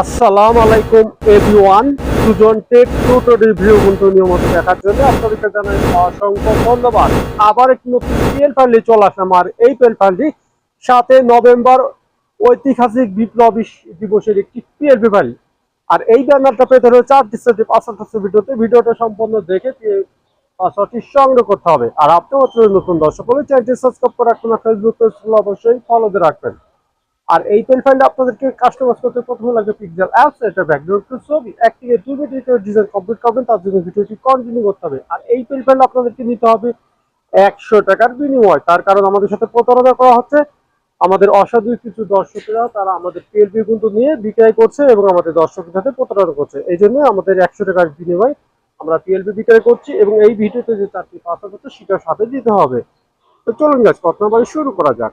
আসসালামু আলাইকুম everyone Sujan tech toto review বন্ধু নিয়মিত দেখার জন্য আপনাদেরকে জানাই অসংখ্য ধন্যবাদ। আবার একটি নতুন পিএল ফাইলে চলে আসলাম, আর এই পিএল ফাইলটি সাথে নভেম্বর ঐতিহাসিক বিপ্লবী দিবসের একটি পিএলপি ফাইল আর এই ব্যানারটা পেতে হলে চার ডিসেম্বর পাঁচশো ভিডিওতে ভিডিওটা সম্পূর্ণ দেখে পাসওয়ার্ডটি সংগ্রহ করতে হবে। আর আপনি মাত্র নতুন দর্শক হলে চ্যানেলটি সাবস্ক্রাইব করে রাখবেন ফেসবুক পেজ অবশ্যই ফলোতে রাখবেন। আর এই ফাইলটা আপনাদেরকে কাস্টমাইজ করতে প্রথমে লাগবে পিক্সেল অ্যাপস এটা ব্যাকগ্রাউন্ড ছবি এক থেকে দুই মিনিটে ডিজাইন কমপ্লিট করবেন, তার জন্য ভিডিওটি কন্টিনিউ করতে হবে। আর এই ফাইল আপনাদেরকে নিতে হবে একশো টাকার বিনিময়। তার কারণ আমাদের সাথে প্রতারণা করা হচ্ছে। আমাদের অসাধু কিছু দর্শকরা, তারা আমাদের পিএলপি কিন্তু নিয়ে বিক্রয় করছে এবং আমাদের দর্শকদের সাথে প্রতারণা করছে। এই জন্য আমাদের একশো টাকার বিনিময় আমরা পিএলপি বিক্রয় করছি এবং এই ভিডিওতে যে চারটি পাসওয়ার্ড হচ্ছে সেটার সাথে দিতে হবে। তো চলুন গাছ কথা শুরু করা যাক।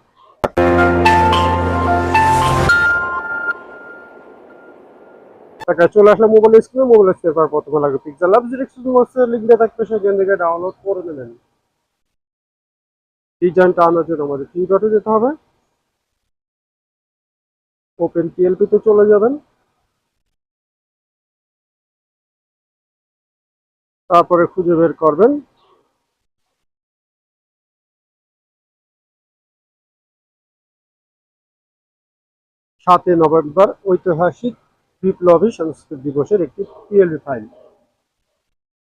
টাকা চলে আসলে মোবাইল স্ক্রিনে মোবাইল স্ক্রিনে পর প্রথমে লাগবে? পিক্সেল জিরিক্স মোবাইল লিঙ্ক দেওয়া থাকবে সেখান থেকে ডাউনলোড করে নেবেন। ডিজাইনটা আনার জন্য আমাদের কি ডটে যেতে হবে। ওপেন পিএলপি তে চলে যাবেন। তারপরে খুঁজে বের করবেন। সাতই নভেম্বর ঐতিহাসিক বিপ্লবী সংস্কৃত দিবসের একটি পিএলপি ফাইল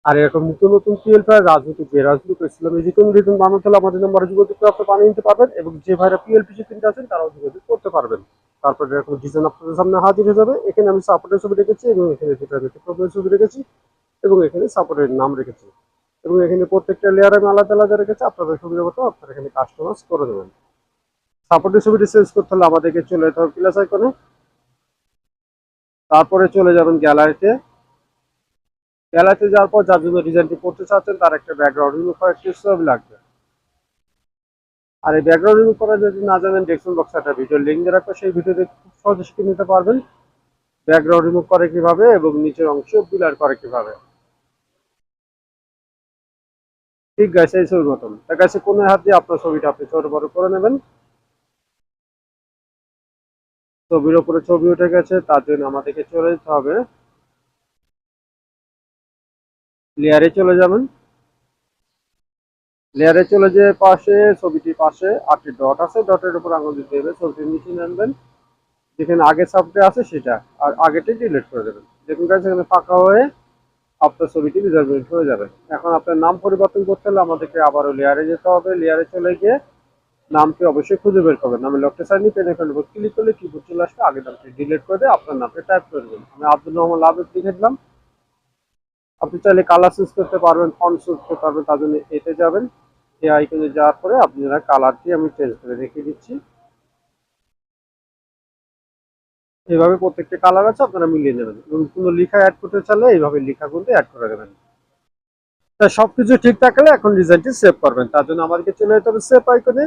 আর এরকম নতুন নতুন পিএল ফাইল রাজনৈতিক বেরাজনৈতিক ইসলামী যে কোনো রিজন বানাতে হলে আমাদের নম্বরে যোগাযোগ করে আপনি বানিয়ে নিতে পারবেন এবং যে ভাইরা পিএলপি তিনটা আছেন, তারাও যোগাযোগ করতে পারবেন। তারপরে এরকম ডিজাইন আপনাদের সামনে হাজির হয়ে যাবে। এখানে আমি সাপোর্টের ছবি রেখেছি এবং এখানে রেখে প্রোফাইল ছবি রেখেছি এবং এখানে সাপোর্টের নাম রেখেছি। এবং এখানে প্রত্যেকটা লেয়ার আমি আলাদা আলাদা রেখেছি, আপনাদের সুবিধা মতো আপনারা এখানে কাস্টমাইজ করে দেবেন। সাপোর্টের ছবিটি চেঞ্জ করতে হলে আমাদেরকে চলে যেতে হবে প্লাস আইকনে তারপরে চলে যাবেন গ্যালারিতে। গ্যালারিতে যাওয়ার পর যার জন্য ডিজাইনটি করতে চাচ্ছেন, তার একটা ব্যাকগ্রাউন্ড রিমুভ করার একটি ছবি লাগবে। আর এই ব্যাকগ্রাউন্ড রিমুভ করা যদি না জানেন ডেসক্রিপশন বক্সে একটা ভিডিও লিঙ্ক দিয়ে রাখব সেই ভিডিওতে খুব সহজে শিখে নিতে পারবেন। ব্যাকগ্রাউন্ড রিমুভ করে কীভাবে এবং নিচের অংশ বিলার করে কীভাবে। ঠিক আছে এই ছবির মতন। তার কাছে কোনো হাত দিয়ে আপনার ছবিটা আপনি ছোট বড় করে নেবেন। ছবির উপরে ছবি উঠে গেছে, তার জন্য আমাদেরকে চলে যেতে হবে। লেয়ারে চলে যাবেন। লেয়ারে চলে যে পাশে, ছবিটির পাশে আটটি ডট আছে। ডটের উপর আঙুল দিতে হবে ছবিটি নিচে আনবেন যেখানে আগে সাবটে আছে সেটা, আর আগেটি ডিলিট করে দেবেন। দেখুন কাছে এখানে ফাঁকা হয়ে আপনার ছবিটি রিজার্ভমেন্ট হয়ে যাবে। এখন আপনার নাম পরিবর্তন করতে হলে আমাদেরকে আবারও লেয়ারে যেতে হবে। লেয়ারে চলে গিয়ে নামটি অবশ্যই খুঁজে বের করবেন। আমি লকটে সাইনি, পেন এখানে ক্লিক করলে কিবোর্ড চলে আসবে, আগে নামটি ডিলিট করে দিয়ে আপনার নামটি টাইপ করে দেবেন। আমি আব্দুল রহমান লাভের লিখে দিলাম। আপনি চাইলে কালার চুজ করতে পারবেন ফন্ট চুজ করতে পারবেন, তার জন্য এতে যাবেন। এই আইকনে যাওয়ার পরে আপনারা কালারটি আমি চেঞ্জ করে রেখে দিচ্ছি। এইভাবে প্রত্যেকটা কালার আছে, আপনারা মিলিয়ে নেবেন। এবং কোনো লেখা অ্যাড করতে চাইলে এইভাবে লেখাগুলো অ্যাড করে দেবেন। তা সবকিছু ঠিক থাকলে এখন ডিজাইনটি সেভ করবেন। তার জন্য আমাদেরকে চলে যেতে হবে সেভ আইকনে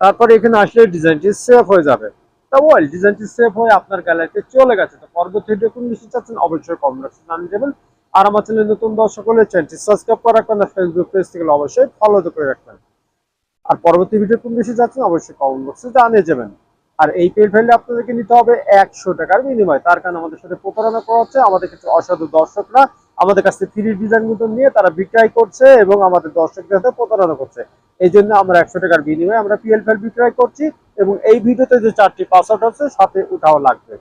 তারপরে এখানে আসলে ডিজাইনটি সেফ হয়ে যাবে। তা ওয়েল ডিজাইনটি সেফ হয়ে আপনার গ্যালারিতে চলে গেছে। তো পরবর্তী ভিডিও কোন বেশি চাচ্ছেন, অবশ্যই কমেন্ট বক্সে দেবেন। আর আমার চ্যানেল নতুন দর্শক হলে চ্যানেলটি সাবস্ক্রাইব করে রাখবেন আর ফেসবুক পেজ থেকে অবশ্যই ফলো করে রাখবেন। আর পরবর্তী ভিডিও কোন বিষয় যাচ্ছেন অবশ্যই কমেন্ট বক্সে জানিয়ে যাবেন আর এই পেল ফাইলটা আপনাদেরকে নিতে হবে একশো টাকার বিনিময়। তার কারণ আমাদের সাথে প্রতারণা করা হচ্ছে, আমাদের কিছু অসাধু দর্শকরা আমাদের কাছ থেকে ফ্রি ডিজাইনগুলো নিয়ে তারা বিক্রয় করছে এবং আমাদের দর্শকদের সাথে প্রতারণা করছে। এই জন্য আমরা একশো টাকার বিনিময়ে আমরা পিএল ফাইল বিক্রয় করছি এবং এই ভিডিওতে যে চারটি পাসওয়ার্ড আছে, সাথে উঠাও লাগবে।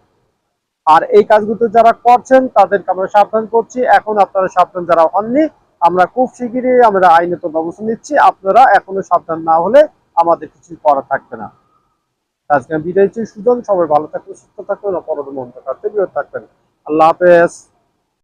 আর এই কাজগুলো যারা করছেন, তাদেরকে আমরা সাবধান করছি। এখন আপনারা সাবধান যারা হননি, আমরা খুব শিগগিরই আমরা আইনত ব্যবস্থা নিচ্ছি। আপনারা এখনও সাবধান না হলে আমাদের কিছু করা থাকবে না। আজকে বিদায় চাই সুজন, সবাই ভালো থাকবেন, সুস্থ থাকবেন অপরাধ মন্ত্র কাটতে বিরত থাকবেন। আল্লাহ হাফেজ।